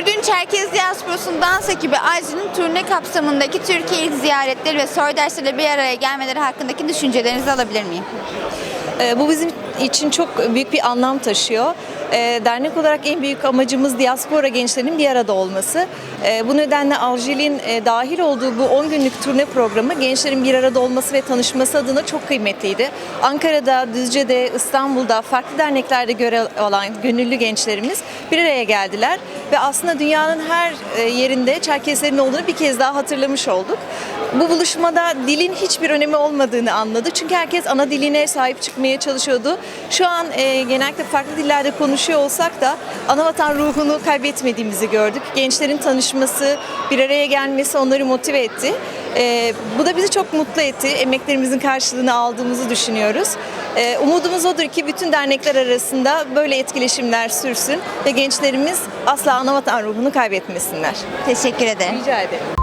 Ürdün Çerkez Diasporusu'nun dans ekibi Ajin'in turne kapsamındaki Türkiye ilk ziyaretleri ve soydaşlarıyla bir araya gelmeleri hakkındaki düşüncelerinizi alabilir miyim? Ee, Bu bizim için çok büyük bir anlam taşıyor. Ee, Dernek olarak en büyük amacımız diaspora gençlerinin bir arada olması. Ee, Bu nedenle Avjil'in e, dahil olduğu bu 10 günlük turne programı gençlerin bir arada olması ve tanışması adına çok kıymetliydi. Ankara'da, Düzce'de, İstanbul'da farklı derneklerde görev alan gönüllü gençlerimiz bir araya geldiler ve aslında dünyanın her e, yerinde Çerkeslerin olduğunu bir kez daha hatırlamış olduk. Bu buluşmada dilin hiçbir önemi olmadığını anladı. Çünkü herkes ana diline sahip çıkmaya çalışıyordu. Şu an e, genellikle farklı dillerde konuşuyor olsak da anavatan ruhunu kaybetmediğimizi gördük. Gençlerin tanışması, bir araya gelmesi onları motive etti. E, bu da bizi çok mutlu etti. Emeklerimizin karşılığını aldığımızı düşünüyoruz. E, umudumuz odur ki bütün dernekler arasında böyle etkileşimler sürsün ve gençlerimiz asla anavatan ruhunu kaybetmesinler. Teşekkür ederim. Rica ederim.